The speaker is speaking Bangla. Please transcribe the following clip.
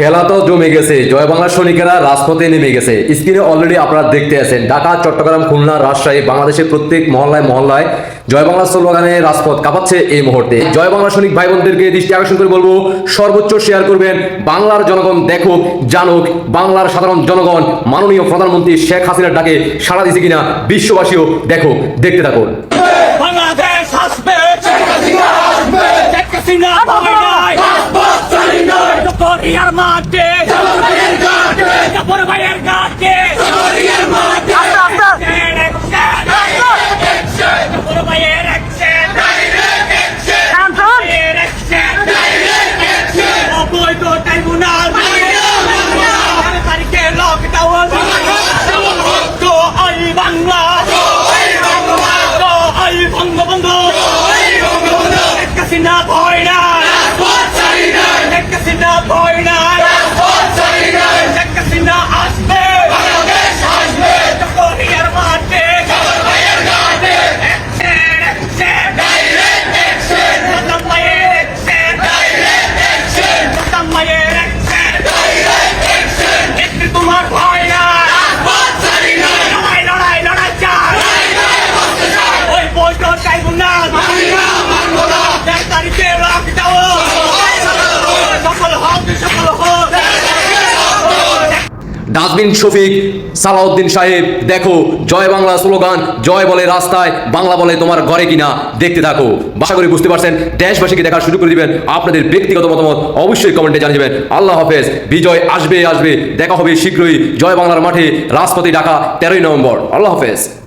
খেলা তো জমে গেছে, জয় বাংলা সৈনিকেরা রাজপথে নেমে গেছে। স্ক্রিনে অলরেডি আপনারা দেখতে আছেন, ঢাকা, চট্টগ্রাম, খুলনা, রাজশাহী, বাংলাদেশের প্রত্যেক মহল্লায় মহল্লায় জয় বাংলা স্লোগানে রাজপথ কাঁপাচ্ছে এই মুহূর্তে। জয় বাংলা সৈনিক ভাই বোনদেরকে দৃষ্টি আকর্ষণ করে বলব, সর্বোচ্চ শেয়ার করবেন বাংলার জনগণ দেখুক, জানুক, বাংলার সাধারণ জনগণ, মাননীয় প্রধানমন্ত্রী শেখ হাসিনার ডাকে সাড়া দিছে কিনা, বিশ্ববাসীও দেখুক, দেখতে থাকুন। নাই কোরিয়ার মাঠে কাপড় ভাইয়ের ঘাটে কাপড় ডাস্টবিন শফিক, সালাউদ্দিন সাহেব, দেখো, জয় বাংলা স্লোগান, জয় বলে রাস্তায়, বাংলা বলে তোমার ঘরে কিনা, দেখতে থাকো। বাসা করে বুঝতে পারছেন, দেশবাসীকে দেখা শুরু করে দিবেন, আপনাদের ব্যক্তিগত মতামত অবশ্যই কমেন্টে জানিয়ে দেবেন। আল্লাহ হাফেজ, বিজয় আসবে আসবে, দেখা হবে শীঘ্রই, জয় বাংলার মাঠে, রাজপথে ঢাকা, তেরোই নভেম্বর। আল্লাহ হাফেজ।